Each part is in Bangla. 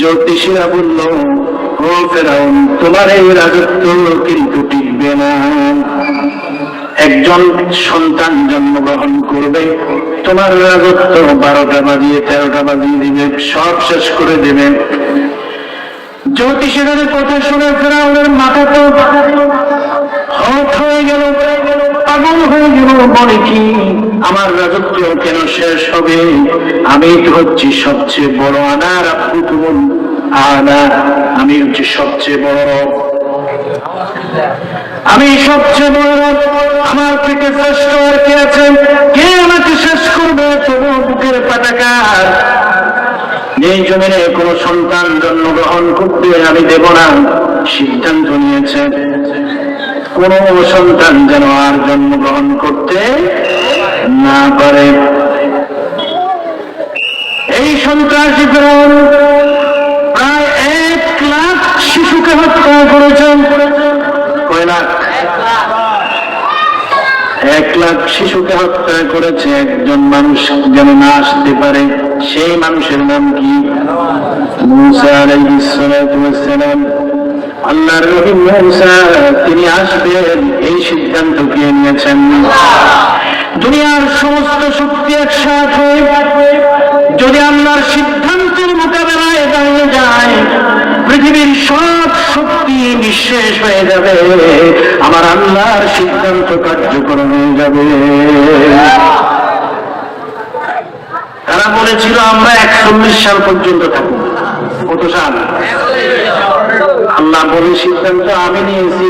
জ্যোতিষীরা বলল ও ফেরাউন, তোমার এই রাজত্ব কিন্তু টিকবে না। একজন সন্তান জন্মগ্রহণ করবে, তোমার রাজত্ব বারোটা বাজিয়ে তেরোটা বাজিয়ে দিবে, সব শেষ করে দেবে। জ্যোতিষীদের কথা শুনে ফেরাউনের মাথা তো হট হয়ে গেল, পাগল হয়ে গেল বলে কি? আমার রাজত্ব কেন শেষ হবে? আমি তো হচ্ছি সবচেয়ে বড় আনার আপনি তুমুল আনা আমি হচ্ছি সবচেয়ে বড় আমি সবচেয়ে বড় আমার থেকে শ্রেষ্ঠ আর কে আছে কে আমাকে শেষ করবে? তবু বুকের পাটাকার এই জমিনে কোন সন্তান জন্মগ্রহণ করতে আমি দেব না। সিদ্ধান্ত নিয়েছে কোন সন্তান যেন আর জন্মগ্রহণ করতে না পারে এই সন্ত্রাসী ফেরাউন প্রায় এক লাখ শিশুকে হত্যা করেছেন এক লাখ শিশুকে হত্যা করেছে একজন মানুষ যেন না আসতে পারে। সেই মানুষের নাম কি? নবী মুসা, তিনি আসবেন, এই সিদ্ধান্ত কে নিয়েছেন? দুনিয়ার সমস্ত শক্তি একসাথ যদি আল্লাহর সিদ্ধান্তের মোকাবেলায় দাঁড়িয়ে যায়, পৃথিবীর সব শক্তি নিঃশেষ হয়ে যাবে। আমার আল্লাহর সিদ্ধান্ত কার্যকর হয়ে যাবে। তারা বলেছিল, আমরা একচল্লিশ সাল পর্যন্ত থাকব। কত সাল? আল্লাহ বলে, সিদ্ধান্ত আমি নিয়েছি।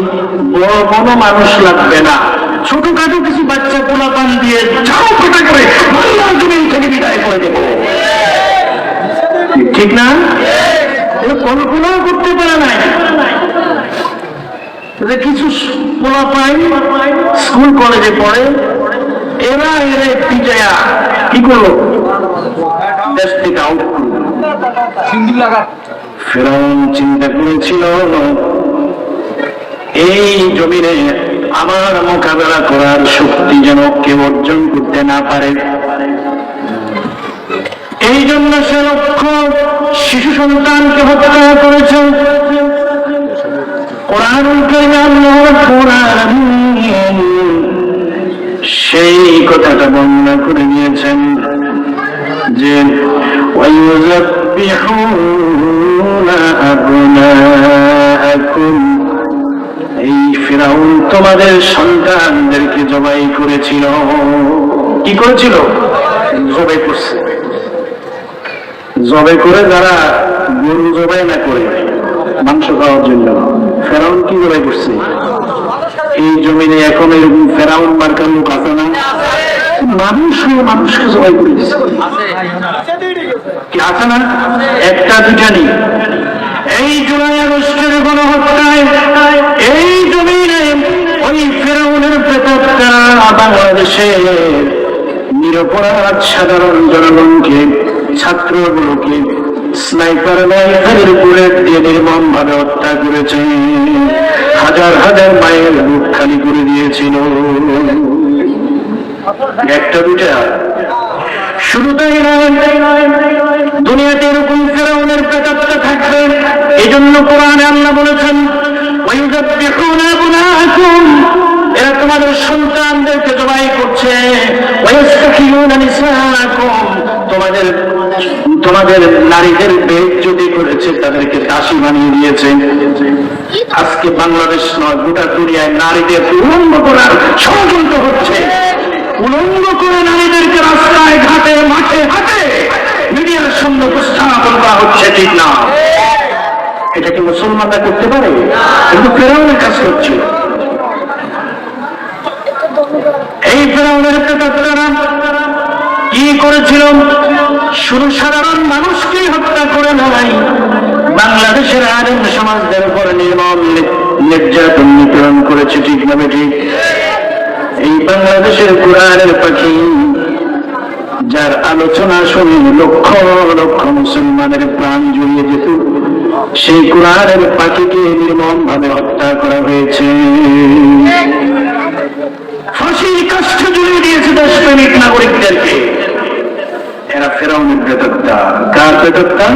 বড় কোনো মানুষ লাগবে না। ছোটখাটো কিছু বাচ্চা পান দিয়ে যাও ফোটা করে আল্লাহর জমিন থেকে বিদায় করে দেবো। ঠিক না? কল্পনাও করতে পারে নাই। কিছু পোলা পাই স্কুল কলেজে পড়ে এরা এরা পিটায়া কি করল? দেশ থেকে আউট ফেরাউন চিন্তা করেছিল এই জমিনে আমার মোকাবেলা করার শক্তি যেন কেউ অর্জন করতে না পারে এই জন্য সে লক্ষ্য শিশু সন্তানকে হত্যা করেছে কোরআনুল কারীম আল্লাহর কোরআন সেই কথাটা বর্ণনা করে নিয়েছেন যে وَيُذَبِّحُونَ أَبْنَاءَكُمْ এই ফিরাউন তোমাদের সন্তানদেরকে জবাই করেছিল। কি করেছিল? জবাই করছে। জবাই করে যারা গরু জবাই না করে, মাংস খাওয়ার জন্য। ফেরাউন কি জবাই করছে? এই জমিনে এখন এরকম ফেরাউন মার্কার লোক আছে না? মানুষ মানুষকে জবাই করে দিচ্ছে কি আছে না? একটা দুটা নেই। এই জুলাই আগস্টের গণহত্যায় এই জমিনে ওই ফেরাউনের প্রেতাত্মা বাংলাদেশের নিরপরাধ সাধারণ জনগণকে, ছাত্রগুলোকে, স্নাইপার রাইফেলের বুলেট দিয়ে নির্মম ভাবে হত্যা করেছে। হাজার হাজার মায়ের বুক খালি করে দিয়েছিল। একটা দুটা শুধু তাই নয়, দুনিয়াতে এরকম ফেরাউনের প্রেতাত্মা থাকবে। এই জন্য কোরআনে আল্লাহ বলেছেন তোমাদের সন্তানদেরকে জবাই করছে। তোমাদের তোমাদের নারীদের বেজ্জতি করেছে, তাদেরকে দাসী বানিয়ে দিয়েছে। আজকে বাংলাদেশ নয়, গোটা দুনিয়ায় নারীদের উলঙ্গ করার ষড়যন্ত্র হচ্ছে। উলঙ্গ করে নারীদেরকে রাস্তায়, ঘাটে, মাঠে, হাটে মিডিয়ার সামনে উপস্থাপন করা হচ্ছে ঠিক না। এটা কি মুসলমানরা করতে পারে? কিন্তু ফেরাউনের কাজ করছে। এই ফেরাউনের প্রেতাত্মারা কি করেছিল? শুধু সাধারণ মানুষকেই হত্যা করে নাই বাংলাদেশের আরেক সমাজদের উপর নির্মম নির্যাতন নিপীড়ন করেছে, ঠিক না ঠিক এই বাংলাদেশের কোরআনের পাখি, যার আলোচনা শুনে লক্ষ লক্ষ মুসলমানের প্রাণ জড়িয়ে যেত, সেই কোরআনের পাখিকে নির্মম ভাবে হত্যা করা হয়েছে ফাঁসির কাষ্ঠ জড়িয়ে দিয়েছে দেশপ্রেমিক নাগরিকদেরকে। এরা ফেরাউনের প্রেতত্তা কার প্রেতত্তা